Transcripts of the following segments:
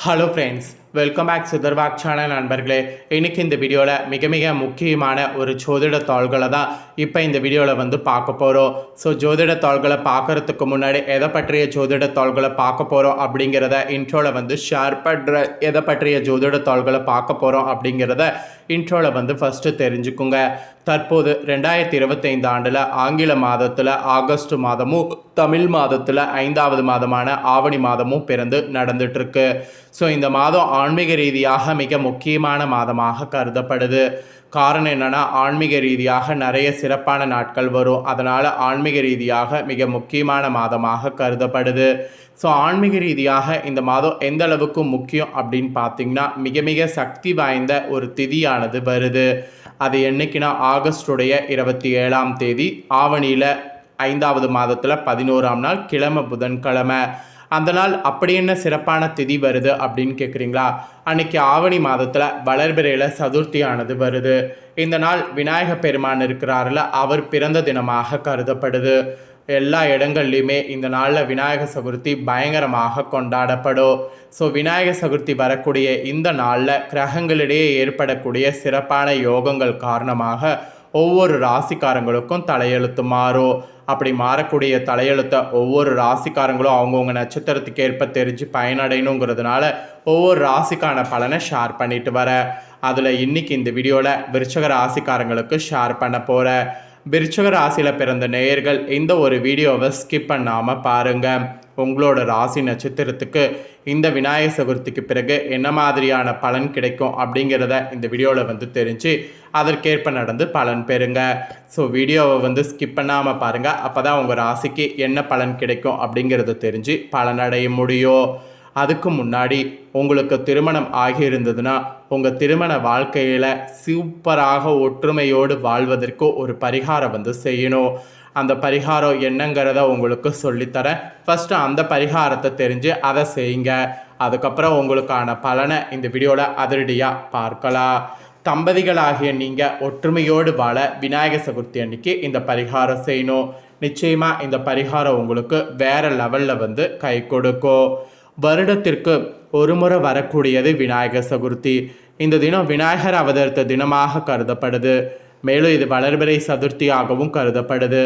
Hello friends welcome back சுதர்வாக் channel நண்பர்களே. இன்றைக்கி இந்த வீடியோவில் மிக மிக முக்கியமான ஒரு ஜோதிட தாள்களை தான் இப்போ இந்த வீடியோவில் வந்து பார்க்க போகிறோம் ஸோ ஜோதிட தாள்களை பார்க்கறதுக்கு முன்னாடி எதை பற்றிய ஜோதிட தாள்களை பார்க்க போகிறோம் அப்படிங்கிறத இன்ட்ரோவில் வந்து ஷேர் பண்ணுற எதை பற்றிய ஜோதிட தாள்களை பார்க்க போகிறோம் அப்படிங்கிறத இன்ட்ரோவில் வந்து ஃபஸ்ட்டு தெரிஞ்சுக்குங்க. தற்போது ரெண்டாயிரத்தி இருபத்தைந்து ஆண்டில் ஆங்கில மாதத்தில் ஆகஸ்ட் மாதமும் தமிழ் மாதத்தில் ஐந்தாவது மாதமான ஆவணி மாதமும் பிறந்து நடந்துட்டுருக்கு ஸோ இந்த மாதம் ஆன்மீக ரீதியாக மிக முக்கியமான மாதமாக கருதப்படுது. காரணம் என்னென்னா ஆன்மீக ரீதியாக நிறைய சிறப்பான நாட்கள் வரும். அதனால் ஆன்மீக ரீதியாக மிக முக்கியமான மாதமாக கருதப்படுது. ஸோ ஆன்மீக ரீதியாக இந்த மாதம் எந்த அளவுக்கு முக்கியம் அப்படின்னு பார்த்தீங்கன்னா மிக மிக சக்தி வாய்ந்த ஒரு திதியானது வருது. அது என்னைக்குன்னா ஆகஸ்டுடைய இருபத்தி ஏழாம் தேதி ஆவணியில் ஐந்தாவது மாதத்தில் பதினோராம் நாள் கிழமை புதன்கிழமை. அந்த நாள் அப்படி என்ன சிறப்பான திதி வருது அப்படின்னு கேட்குறீங்களா அன்னைக்கு ஆவணி மாதத்தில் வளர்பிறையில் சதுர்த்தியானது வருது. இந்த நாள் விநாயக பெருமான் இருக்கிறாரில் அவர் பிறந்த தினமாக கருதப்படுது. எல்லா இடங்கள்லையுமே இந்த நாளில் விநாயக சதுர்த்தி பயங்கரமாக கொண்டாடப்படும். ஸோ விநாயக சதுர்த்தி வரக்கூடிய இந்த நாளில் கிரகங்களிடையே ஏற்படக்கூடிய சிறப்பான யோகங்கள் காரணமாக ஒவ்வொரு ராசிக்காரங்களுக்கும் தலையெழுத்து மாறும். அப்படி மாறக்கூடிய தலையெழுத்தை ஒவ்வொரு ராசிக்காரங்களும் அவங்கவுங்க நட்சத்திரத்துக்கு ஏற்ப தெரிஞ்சு பயனடையணுங்கிறதுனால ஒவ்வொரு ராசிக்கான பலனை ஷேர் பண்ணிட்டு வர. அதில் இன்னைக்கு இந்த வீடியோவில் விருச்சக ராசிக்காரங்களுக்கு ஷேர் பண்ண போகிறேன் விருச்சக ராசியில் பிறந்த நேயர்கள் இந்த ஒரு வீடியோவை ஸ்கிப் பண்ணாமல் பாருங்கள் உங்களோட ராசி நட்சத்திரத்துக்கு இந்த விநாயகர் சதுர்த்திக்கு பிறகு என்ன மாதிரியான பலன் கிடைக்கும் அப்படிங்கிறத இந்த வீடியோவில் வந்து தெரிஞ்சு அதற்கேற்ப நடந்து பலன் பெறுங்க. ஸோ வீடியோவை வந்து ஸ்கிப் பண்ணாமல் பாருங்கள் அப்போ தான் உங்கள் ராசிக்கு என்ன பலன் கிடைக்கும் அப்படிங்கிறத தெரிஞ்சு பலனடைய முடியும். அதுக்கு முன்னாடி உங்களுக்கு திருமணம் ஆகியிருந்ததுன்னா உங்கள் திருமண வாழ்க்கையில் சூப்பராக ஒற்றுமையோடு வாழ்வதற்கு ஒரு பரிகாரம் வந்து செய்யணும். அந்த பரிகாரம் என்னங்கிறத உங்களுக்கு சொல்லித்தரேன். ஃபஸ்ட்டு அந்த பரிகாரத்தை தெரிஞ்சு அதை செய்யுங்க. அதுக்கப்புறம் உங்களுக்கான பலனை இந்த வீடியோவில் அதிரடியாக பார்க்கலாம். தம்பதிகளாகிய நீங்கள் ஒற்றுமையோடு வாழ விநாயகர் சதுர்த்தி அன்னைக்கு இந்த பரிகாரம் செய்யணும். நிச்சயமாக இந்த பரிகாரம் உங்களுக்கு வேறு லெவலில் வந்து கை கொடுக்கும். வருடத்திற்கு ஒருமுறை வரக்கூடியது விநாயகர் சதுர்த்தி. இந்த தினம் விநாயகர் அவதரித்த தினமாக கருதப்படுது. மேலும் இது வளர்பிறை சதுர்த்தியாகவும் கருதப்படுது.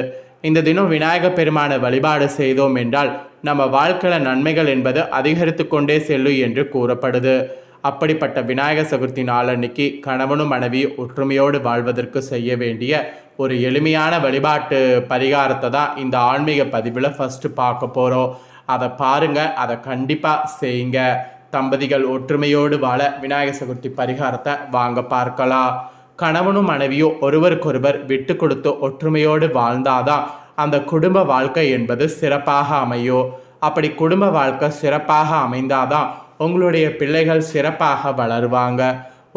இந்த தினம் விநாயகர் பெருமானை வழிபாடு செய்தோம் என்றால் நம்ம வாழ்க்கையில் நன்மைகள் என்பது அதிகரித்து கொண்டே செல்லும் என்று கூறப்படுது. அப்படிப்பட்ட விநாயகர் சதுர்த்தி நாளன்னைக்கு கணவனும் மனைவி ஒற்றுமையோடு வாழ்வதற்கு செய்ய வேண்டிய ஒரு எளிமையான வழிபாட்டு பரிகாரத்தை தான் இந்த ஆன்மீக பதிவில் ஃபஸ்ட்டு பார்க்க போகிறோம் அதை பாருங்கள் அதை கண்டிப்பாக செய்யுங்க. தம்பதிகள் ஒற்றுமையோடு வாழ விநாயகர் சதுர்த்தி பரிகாரத்தை வாங்க பார்க்கலாம். கணவனும் மனைவியும் ஒருவருக்கொருவர் விட்டு கொடுத்து ஒற்றுமையோடு வாழ்ந்தாதான் அந்த குடும்ப வாழ்க்கை என்பது சிறப்பாக அமையும். அப்படி குடும்ப வாழ்க்கை சிறப்பாக அமைந்தாதான் உங்களுடைய பிள்ளைகள் சிறப்பாக வளருவாங்க.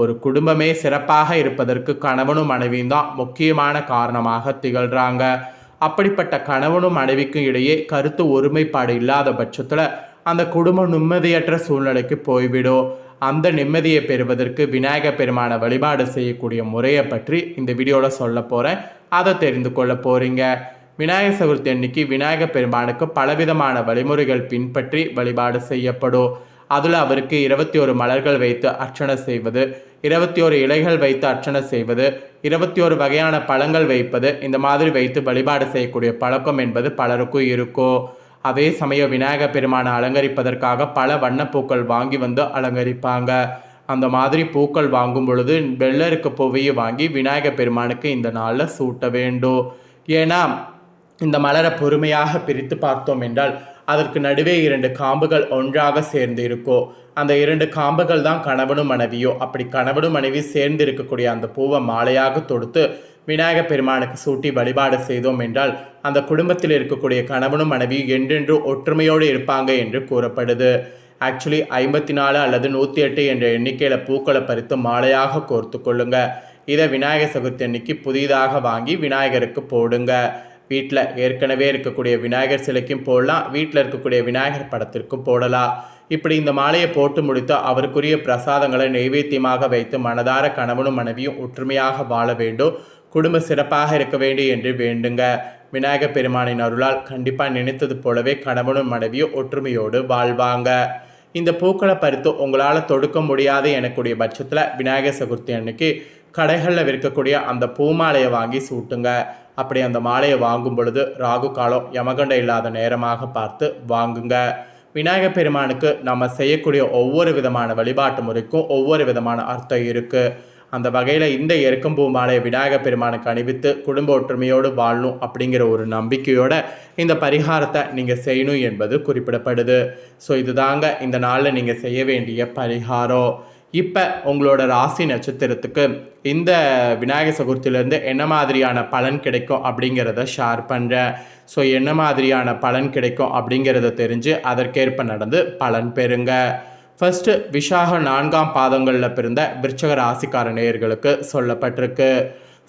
ஒரு குடும்பமே சிறப்பாக இருப்பதற்கு கணவனும் மனைவியும் தான் முக்கியமான காரணமாக திகழ்கிறாங்க அப்படிப்பட்ட கணவனும் மனைவிக்கும் இடையே கருத்து ஒருமைப்பாடு இல்லாத பட்சத்தில் அந்த குடும்பம் நிம்மதியற்ற சூழ்நிலைக்கு போய்விடும். அந்த நிம்மதியை பெறுவதற்கு விநாயகர் பெருமானை வழிபாடு செய்யக்கூடிய முறையை பற்றி இந்த வீடியோவில் சொல்ல போகிறேன் அதை தெரிந்து கொள்ள போகிறீங்க விநாயகர் சதுர்த்தி அன்னைக்கு விநாயகர் பெருமானுக்கு பலவிதமான வழிமுறைகள் பின்பற்றி வழிபாடு செய்யப்படும். அதில் அவருக்கு இருபத்தி ஒரு மலர்கள் வைத்து அர்ச்சனை செய்வது இருபத்தி ஒரு இலைகள் வைத்து அர்ச்சனை செய்வது இருபத்தி ஒரு வகையான பழங்கள் வைப்பது இந்த மாதிரி வைத்து வழிபாடு செய்யக்கூடிய பழக்கம் என்பது பலருக்கும் இருக்கும் அதே சமயம் விநாயகர் பெருமானை அலங்கரிப்பதற்காக பல வண்ணப்பூக்கள் வாங்கி வந்து அலங்கரிப்பாங்க. அந்த மாதிரி பூக்கள் வாங்கும் பொழுது வெள்ளருக்கு பூவையும் வாங்கி விநாயகர் பெருமானுக்கு இந்த நாளில் சூட்ட வேண்டும். ஏன்னா இந்த மலரை பொறுமையாக பிரித்து பார்த்தோம் என்றால் அதற்கு நடுவே இரண்டு காம்புகள் ஒன்றாக சேர்ந்து இருக்கோ அந்த இரண்டு காம்புகள் தான் கணவனும் மனைவியோ. அப்படி கணவனும் மனைவி சேர்ந்து இருக்கக்கூடிய அந்த பூவை மாலையாக தொடுத்து விநாயகர் பெருமானுக்கு சூட்டி வழிபாடு செய்தோம் என்றால் அந்த குடும்பத்தில் இருக்கக்கூடிய கணவனும் மனைவியும் என்றென்றும் ஒற்றுமையோடு இருப்பாங்க என்று கூறப்படுது. ஆக்சுவலி ஐம்பத்தி நாலு அல்லது நூற்றி எட்டு என்ற எண்ணிக்கையில் பூக்களை பறித்து மாலையாக கோர்த்து கொள்ளுங்க. இதை விநாயகர் சதுர்த்தி அன்னைக்கு புதிதாக வாங்கி விநாயகருக்கு போடுங்க. வீட்டில் ஏற்கனவே இருக்கக்கூடிய விநாயகர் சிலைக்கும் போடலாம் வீட்டில் இருக்கக்கூடிய விநாயகர் படத்திற்கும் போடலாம். இப்படி இந்த மாலையை போட்டு முடித்து அவருக்குரிய பிரசாதங்களை நைவேத்தியமாக வைத்து மனதார கணவனும் மனைவியும் ஒற்றுமையாக வாழ வேண்டும். குடும்ப சிறப்பாக இருக்க வேண்டும் என்று வேண்டுங்க. விநாயகர் பெருமானின் அருளால் கண்டிப்பாக நினைத்தது போலவே கணவனும் மனைவியும் ஒற்றுமையோடு வாழ்வாங்க. இந்த பூக்களை பறித்து உங்களால் தொடுக்க முடியாது எனக்கூடிய பட்சத்தில் விநாயகர் சதுர்த்தி அன்னைக்கு கடைகளில் விற்கக்கூடிய அந்த பூமாலையை வாங்கி சூட்டுங்க. அப்படி அந்த மாலையை வாங்கும் பொழுது ராகு காலம் யமகண்ட இல்லாத நேரமாக பார்த்து வாங்குங்க. விநாயகர் பெருமானுக்கு நம்ம செய்யக்கூடிய ஒவ்வொரு விதமான வழிபாட்டு முறைக்கும் ஒவ்வொரு விதமான அர்த்தம் இருக்குது அந்த வகையில் இந்த எருக்கம்பூ மாலையை விநாயகர் பெருமானுக்கு அணிவித்து குடும்ப ஒற்றுமையோடு வாழணும் அப்படிங்கிற ஒரு நம்பிக்கையோட இந்த பரிகாரத்தை நீங்கள் செய்யணும் என்பது குறிப்பிடப்படுது. ஸோ இதுதாங்க இந்த நாளில் நீங்கள் செய்ய வேண்டிய பரிகாரம். இப்போ உங்களோட ராசி நட்சத்திரத்துக்கு இந்த விநாயகர் சதுர்த்தியிலேருந்து என்ன மாதிரியான பலன் கிடைக்கும் அப்படிங்கிறத ஷேர் பண்ணுறேன் ஸோ என்ன மாதிரியான பலன் கிடைக்கும் அப்படிங்கிறத தெரிஞ்சு அதற்கேற்ப நடந்து பலன் பெறுங்க. ஃபர்ஸ்ட் விஷாக நான்காம் பாதங்களில் பிறந்த விருச்சக ராசிக்கார நேயர்களுக்கு சொல்லப்பட்டிருக்கு.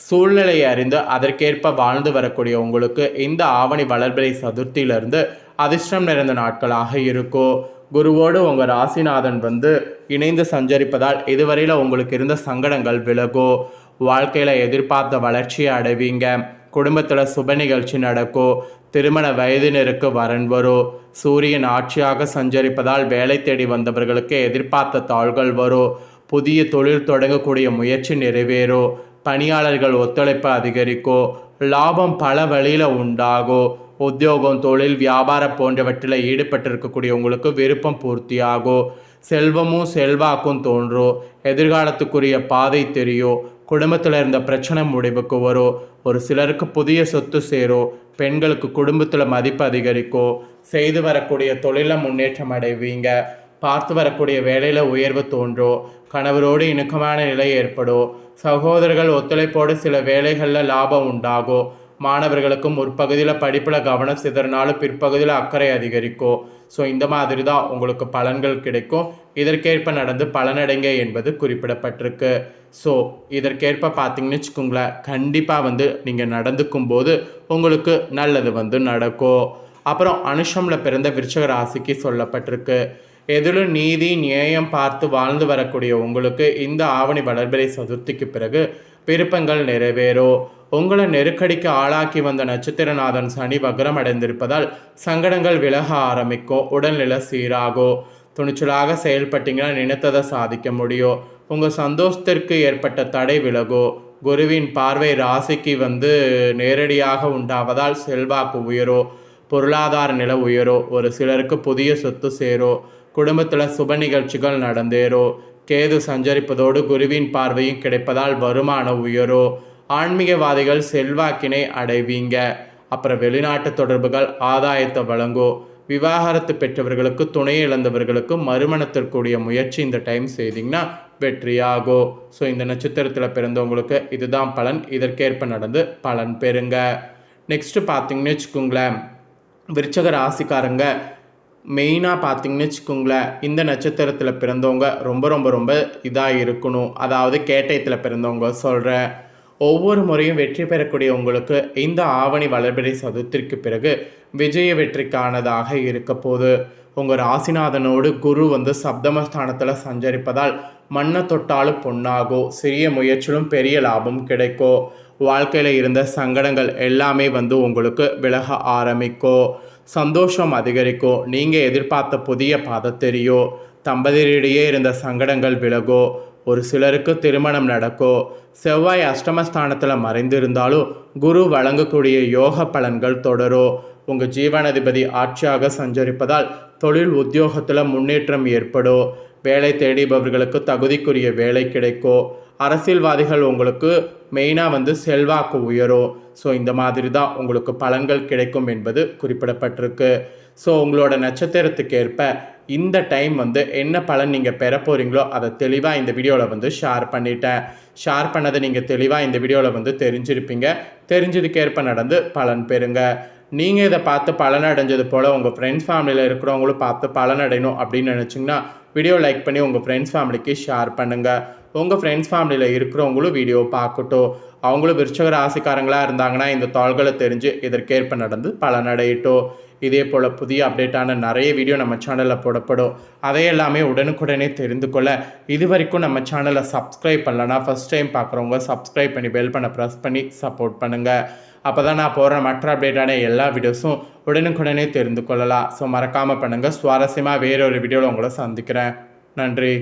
சூழ்நிலையை அறிந்து அதற்கேற்ப வாழ்ந்து வரக்கூடிய உங்களுக்கு இந்த ஆவணி வளர்பிறை சதுர்த்தியிலிருந்து அதிர்ஷ்டம் நிறைந்த நாட்களாக இருக்கும். குருவோடு உங்கள் ராசிநாதன் வந்து இணைந்து சஞ்சரிப்பதால் இதுவரையில் உங்களுக்கு இருந்த சங்கடங்கள் விலகும் வாழ்க்கையில் எதிர்பார்த்த வளர்ச்சியை அடைவீங்க குடும்பத்தில் சுப நிகழ்ச்சி நடக்கும் திருமண வயதினருக்கு வரன் வரும் சூரியன் ஆட்சியாக சஞ்சரிப்பதால் வேலை தேடி வந்தவர்களுக்கு எதிர்பார்த்த தாள்கள் வரும் புதிய தொழில் தொடங்கக்கூடிய முயற்சி நிறைவேறும் பணியாளர்கள் ஒத்துழைப்பு அதிகரிக்கும் லாபம் பல வழியில் உண்டாகும் உத்தியோகம் தொழில் வியாபாரம் போன்றவற்றில் ஈடுபட்டிருக்கக்கூடிய உங்களுக்கு விருப்பம் பூர்த்தியாகும் செல்வமும் செல்வாக்கும் தோன்றும் எதிர்காலத்துக்குரிய பாதை தெரியும் குடும்பத்தில் இருந்த பிரச்சனை முடிவுக்கு வரும் ஒரு சிலருக்கு புதிய சொத்து சேரும் பெண்களுக்கு குடும்பத்தில் மதிப்பு அதிகரிக்கும் செய்து வரக்கூடிய தொழிலில் முன்னேற்றம் அடைவீங்க பார்த்து வரக்கூடிய வேலையில் உயர்வு தோன்றும் கணவரோடு இணக்கமான நிலை ஏற்படும் சகோதரர்கள் ஒத்துழைப்போடு சில வேலைகளில் லாபம் உண்டாகும் மாணவர்களுக்கும் ஒரு பகுதியில் படிப்பில் கவனம் சிதறினாலும் பிற்பகுதியில் அக்கறை அதிகரிக்கும். ஸோ இந்த மாதிரி தான் உங்களுக்கு பலன்கள் கிடைக்கும். இதற்கேற்ப நடந்து பலனடைங்க என்பது குறிப்பிடப்பட்டிருக்கு. ஸோ இதற்கேற்ப பார்த்தீங்கன்னு வச்சுக்கோங்களேன் கண்டிப்பாக வந்து நீங்கள் நடந்துக்கும் போது உங்களுக்கு நல்லது வந்து நடக்கும். அப்புறம் அனுஷமில் பிறந்த விருச்சக ராசிக்கு சொல்லப்பட்டிருக்கு. எதிலும் நீதி நியாயம் பார்த்து வாழ்ந்து வரக்கூடிய உங்களுக்கு இந்த ஆவணி வளர்பிறை சதுர்த்திக்கு பிறகு விருப்பங்கள் நிறைவேறும். உங்களை நெருக்கடிக்கு ஆளாக்கி வந்த நட்சத்திரநாதன் சனி வக்ரம் அடைந்திருப்பதால் சங்கடங்கள் விலக ஆரம்பிக்கும். உடல்நிலை சீராகும் துணிச்சலாக செயல்பட்டீங்கன்னா நினைத்ததை சாதிக்க முடியும். உங்கள் சந்தோஷத்திற்கு ஏற்பட்ட தடை விலகும் குருவின் பார்வை ராசிக்கு வந்து நேரடியாக உண்டாவதால் செல்வாக்கு உயரும் பொருளாதார நிலை உயரும் ஒரு சிலருக்கு புதிய சொத்து சேரும் குடும்பத்தில் சுப நிகழ்ச்சிகள் நடந்தேறும் கேது சஞ்சரிப்பதோடு குருவின் பார்வையும் கிடைப்பதால் வருமானம் உயரும் ஆன்மீகவாதிகள் செல்வாக்கினை அடைவீங்க. அப்புறம் வெளிநாட்டு தொடர்புகள் ஆதாயத்தை வழங்கும் விவாகரத்து பெற்றவர்களுக்கு துணை இழந்தவர்களுக்கு மறுமணத்திற்குரிய முயற்சி இந்த டைம் செய்தீங்கன்னா வெற்றியாகும் ஸோ இந்த நட்சத்திரத்தில் பிறந்தவங்களுக்கு இதுதான் பலன். இதற்கேற்ப நடந்து பலன் பெறுங்க. நெக்ஸ்ட்டு பார்த்தீங்கன்னு வச்சுக்கோங்களேன் விருச்சக ராசிக்காரங்க மெயினாக பார்த்தீங்கன்னு வச்சுக்கோங்களேன் இந்த நட்சத்திரத்தில் பிறந்தவங்க ரொம்ப ரொம்ப ரொம்ப இதாக இருக்கணும். அதாவது கேட்டயத்தில் பிறந்தவங்க சொல்கிறேன் ஒவ்வொரு முறையும் வெற்றி பெறக்கூடிய உங்களுக்கு இந்த ஆவணி வளர்பிறை சதுர்த்திற்கு பிறகு விஜய வெற்றிக்கானதாக இருக்க போது உங்கள் ராசிநாதனோடு குரு வந்து சப்தமஸ்தானத்தில் சஞ்சரிப்பதால் மண்ணை தொட்டாலும் பொண்ணாகோ சிறிய முயற்சியிலும் பெரிய லாபம் கிடைக்கும் வாழ்க்கையில் இருந்த சங்கடங்கள் எல்லாமே வந்து உங்களுக்கு விலக ஆரம்பிக்கும் சந்தோஷம் அதிகரிக்கும் நீங்கள் எதிர்பார்த்த புதிய பாதை தெரியும் தம்பதியிடையே இருந்த சங்கடங்கள் விலகும் ஒரு சிலருக்கு திருமணம் நடக்கும் செவ்வாய் அஷ்டமஸ்தானத்தில் மறைந்திருந்தாலும் குரு வழங்கக்கூடிய யோக பலன்கள் தொடரும் உங்கள் ஜீவனாதிபதி ஆட்சியாக சஞ்சரிப்பதால் தொழில் உத்தியோகத்தில் முன்னேற்றம் ஏற்படும் வேலை தேடிபவர்களுக்கு தகுதிக்குரிய வேலை கிடைக்கும் அரசியல்வாதிகள் உங்களுக்கு மெயினாக வந்து செல்வாக்கு உயரும் ஸோ இந்த மாதிரி தான் உங்களுக்கு பலன்கள் கிடைக்கும் என்பது குறிப்பிடப்பட்டிருக்கு. ஸோ உங்களோட நட்சத்திரத்துக்கு ஏற்ப இந்த டைம் வந்து என்ன பலன் நீங்கள் பெற போகிறீங்களோ அதை தெளிவாக இந்த வீடியோவில் வந்து ஷேர் பண்ணிட்டேன். ஷேர் பண்ணதை நீங்கள் தெளிவாக இந்த வீடியோவில் வந்து தெரிஞ்சிருப்பீங்க. தெரிஞ்சதுக்கேற்ப நடந்து பலன் பெறுங்க. நீங்கள் இதை பார்த்து பலன் அடைஞ்சது போல் உங்கள் ஃப்ரெண்ட்ஸ் ஃபேமிலியில் இருக்கிறவங்களும் பார்த்து பலன் அடையணும் அப்படின்னு நினச்சிங்கன்னா வீடியோ லைக் பண்ணி உங்கள் ஃப்ரெண்ட்ஸ் ஃபேமிலிக்கு ஷேர் பண்ணுங்கள் உங்கள் ஃப்ரெண்ட்ஸ் ஃபேமிலியில் இருக்கிறவங்களும் வீடியோ பார்க்கட்டும். அவங்களும் விருச்சக ராசிக்காரங்களாக இருந்தாங்கன்னா இந்த தாள்களை தெரிஞ்சு இதற்கேற்ப நடந்து பலனடையட்டும் இதே போல் புதிய அப்டேட்டான நிறைய வீடியோ நம்ம சேனலில் போடப்படும். அதையெல்லாமே உடனுக்குடனே தெரிந்து கொள்ள இது வரைக்கும் நம்ம சேனலை சப்ஸ்கிரைப் பண்ணலன்னா ஃபஸ்ட் டைம் பார்க்குறவங்க சப்ஸ்கிரைப் பண்ணி பெல் பண்ண ப்ரெஸ் பண்ணி சப்போர்ட் பண்ணுங்கள் அப்போ தான் நான் போடுற மற்ற அப்டேட்டான எல்லா வீடியோஸும் உடனுக்குடனே தெரிந்து கொள்ளலாம். ஸோ மறக்காமல் பண்ணுங்கள் சுவாரஸ்யமாக வேறொரு வீடியோவில் உங்களை சந்திக்கிறேன். நன்றி.